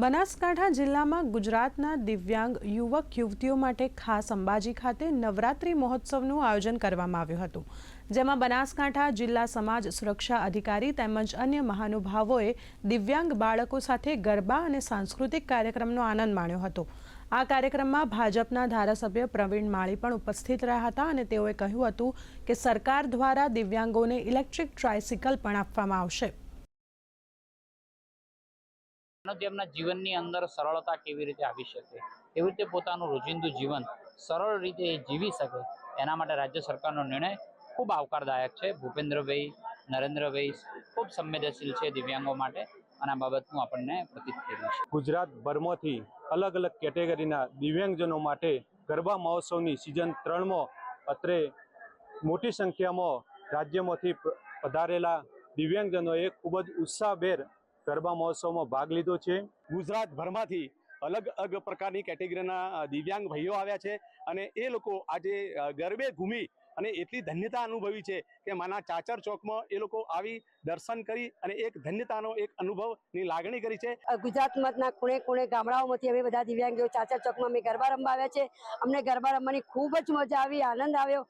બનાસકાંઠા જિલ્લામાં ગુજરાતના દિવ્યાંગ યુવક, યુવતીઓ માટે ખાસ અંબાજી ખાતે નવરાત્રિ મહોત્સવનું આયોજન કરવામાં આવ્યું હતું. જેમાં બનાસકાંઠા જિલ્લા સમાજ સુરક્ષા અધિકારી તેમજ અન્ય મહાનુભાવોએ દિવ્યાંગ બાળકો સાથે ગરબા અને સાંસ્કૃતિક કાર્યક્રમનો આનંદ માણ્યો હતો. આ કાર્યક્રમમાં ભાજપના ધારાસભ્ય પ્રવીણ માળી પણ ઉપસ્થિત રહ્યા હતા અને તેઓએ કહ્યું હતું કે સરકાર દ્વારા દિવ્યાંગોને ઇલેક્ટ્રિક ટ્રાયસિકલ પણ આપવામાં આવશે. તેમના જીવનની અંદર સરળતા કેવી રીતે આવી શકે એવી રીતે પોતાનું રોજિંદુ જીવન સરળ રીતે જીવી શકે, એના માટે રાજ્ય સરકારનો નિર્ણય ખૂબ આવકારદાયક છે. ભૂપેન્દ્રભાઈ, નરેન્દ્રભાઈ ખૂબ સંવેદનશીલ છે દિવ્યાંગો માટે, અને આ બાબતનું આપણને પ્રતીત થઈ છે. ગુજરાત ભરમાંથી અલગ અલગ કેટેગરીના દિવ્યાંગજનો માટે ગરબા મહોત્સવની સિઝન ત્રણમાં અત્રે મોટી સંખ્યામાં રાજ્યમાંથી પધારેલા દિવ્યાંગજનોએ ખૂબ જ ઉત્સાહભેર ગરબા મહોત્સવમાં ભાગ લીધો છે. ગુજરાતભરમાંથી અલગ અલગ પ્રકારની કેટેગરીના દિવ્યાંગ ભાઈઓ આવ્યા છે અને એ લોકો આજે ગરબે ઘૂમી અને એટલી ધન્યતા અનુભવી છે કે માના ચાચર ચોકમાં એ લોકો આવી દર્શન કરી અને એક ધન્યતાનો એક અનુભવની લાગણી કરી છે. ગુજરાતમાંના ખૂણે ખૂણે ગામડાઓમાંથી અમે બધા દિવ્યાંગીઓ ચાચર ચોકમાં અમે ગરબા રમવા આવ્યા છે. અમને ગરબા રમવાની ખૂબ જ મજા આવી, આનંદ આવ્યો.